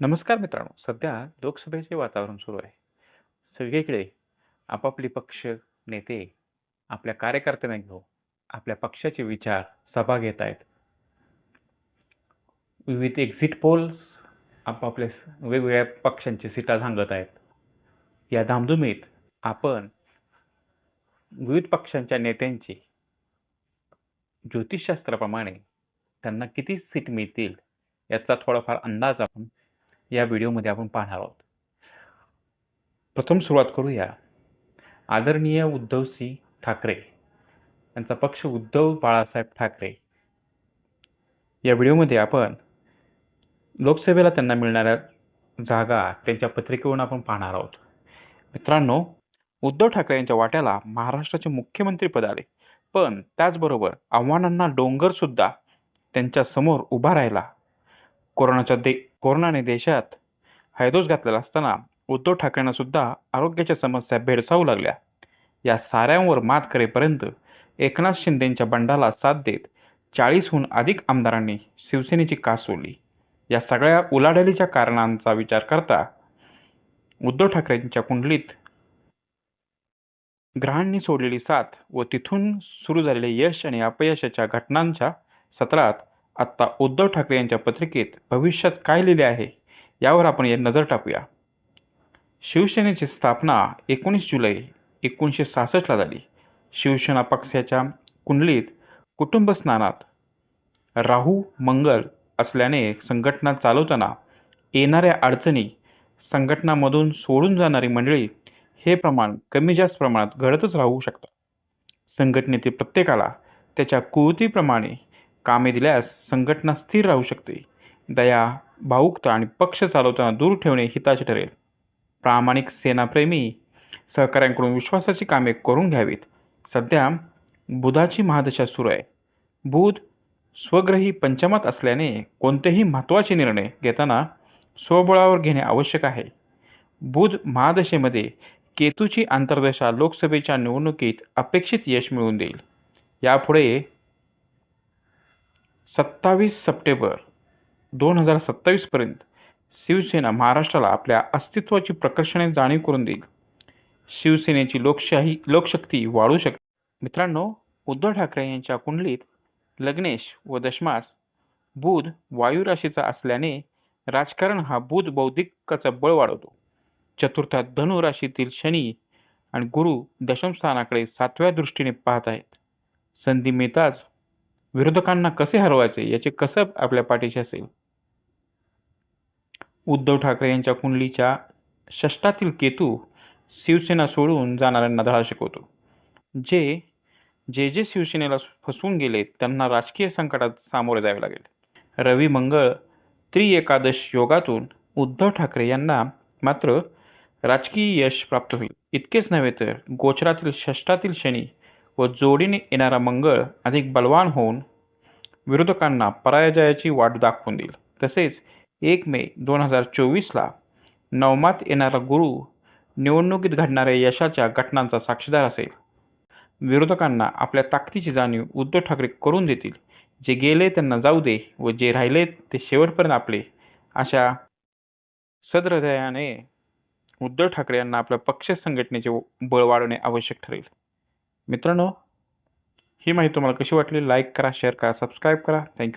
नमस्कार मित्रांनो. सध्या लोकसभेचे वातावरण सुरू आहे. सगळीकडे आपापली पक्ष नेते आपल्या कार्यकर्त्यांना घेऊन आपल्या पक्षाचे विचार सभा घेत आहेत. विविध एक्झिट पोल्स आपापल्या वेगवेगळ्या पक्षांची सीटा सांगत आहेत. या धामधुमीत आपण विविध पक्षांच्या नेत्यांची ज्योतिषशास्त्राप्रमाणे त्यांना किती सीट मिळतील याचा थोडाफार अंदाज आपण या व्हिडिओमध्ये आपण पाहणार आहोत. प्रथम सुरुवात करूया. आदरणीय उद्धवसिंह ठाकरे यांचा पक्ष उद्धव बाळासाहेब ठाकरे. या व्हिडिओमध्ये आपण लोकसभेला त्यांना मिळणाऱ्या जागा त्यांच्या पत्रिकेवरून आपण पाहणार आहोत. मित्रांनो उद्धव ठाकरे यांच्या वाट्याला महाराष्ट्राचे मुख्यमंत्रीपद आले. पण त्याचबरोबर आव्हानांना डोंगरसुद्धा त्यांच्यासमोर उभा राहिला. कोरोनाच्या दे कोरोनाने देशात हैदोस घातलेला असताना उद्धव ठाकरेंना सुद्धा आरोग्याच्या समस्या भेडसावू लागल्या. या साऱ्यांवर मात करेपर्यंत एकनाथ शिंदेंच्या बंडाला साथ देत चाळीसहून अधिक आमदारांनी शिवसेनेची कास सोडली. या सगळ्या उलाढालीच्या कारणांचा विचार करता उद्धव ठाकरेंच्या कुंडलीत ग्रहांनी सोडलेली साथ व तिथून सुरू झालेले यश आणि अपयशाच्या घटनांच्या सत्रात आत्ता उद्धव ठाकरे यांच्या पत्रिकेत भविष्यात काय लिहिले आहे यावर आपण एक नजर टाकूया. शिवसेनेची स्थापना एकोणीस जुलै एकोणीसशे सहासष्टला झाली. शिवसेना पक्षाच्या कुंडलीत कुटुंबस्नानात राहू मंगल असल्याने संघटना चालवताना येणाऱ्या अडचणी संघटनामधून सोडून जाणारी मंडळी हे प्रमाण कमी जास्त प्रमाणात घडतच राहू शकतं. संघटनेतील प्रत्येकाला त्याच्या कुवतीप्रमाणे कामे दिल्यास संघटना स्थिर राहू शकते. दया भावुकता आणि पक्ष चालवताना दूर ठेवणे हिताचे ठरेल. प्रामाणिक सेनाप्रेमी सहकाऱ्यांकडून विश्वासाची कामे करून घ्यावीत. सध्या बुधाची महादशा सुरू आहे. बुध स्वग्रही पंचमात असल्याने कोणतेही महत्त्वाचे निर्णय घेताना स्वबळावर घेणे आवश्यक आहे. बुध महादशेमध्ये केतूची आंतरदशा लोकसभेच्या निवडणुकीत अपेक्षित यश मिळवून देईल. यापुढे सत्तावीस सप्टेंबर दोन हजार सत्तावीसपर्यंत शिवसेना महाराष्ट्राला आपल्या अस्तित्वाची प्रकर्षणे जाणीव करून देईल. शिवसेनेची लोकशाही लोकशक्ती वाढू शकते मित्रांनो उद्धव ठाकरे यांच्या कुंडलीत लग्नेश व दशमास बुध वायू राशीचा असल्याने राजकारण हा बुध बौद्धिकाचा बळ वाढवतो. चतुर्थात धनु राशीतील शनी आणि गुरु दशमस्थानाकडे सातव्या दृष्टीने पाहत आहेत. संधी मिळताच विरोधकांना कसे हरवायचे याचे कसब आपल्या पाठीशी असेल? उद्धव ठाकरे यांच्या कुंडलीच्या षष्टातील केतू शिवसेना सोडून जाणाऱ्यांना धडा शिकवतो. जे जे जे शिवसेनेला फसवून गेले त्यांना राजकीय संकटात सामोरे जावे लागेल. रवी मंगळ त्रिएकादश योगातून उद्धव ठाकरे यांना मात्र राजकीय यश प्राप्त होईल. इतकेच नव्हे तर गोचरातील षष्टातील शनी व जोडीने येणारा मंगळ अधिक बलवान होऊन विरोधकांना पराजयाची वाट दाखवून देईल. तसेच एक मे दोन हजार चोवीसला नवमात येणारा गुरु निवडणुकीत घडणाऱ्या यशाच्या घटनांचा साक्षीदार असेल. विरोधकांना आपल्या ताकदीची जाणीव उद्धव ठाकरे करून देतील. जे गेले त्यांना जाऊ दे व जे राहिले ते शेवटपर्यंत आपले अशा सदहृदयाने उद्धव ठाकरे यांना आपल्या पक्ष संघटनेचे बळ वाढवणे आवश्यक ठरेल. मित्रांनो ही माहिती तुम्हाला कशी वाटली? लाईक करा शेअर करा सबस्क्राईब करा. थँक्यू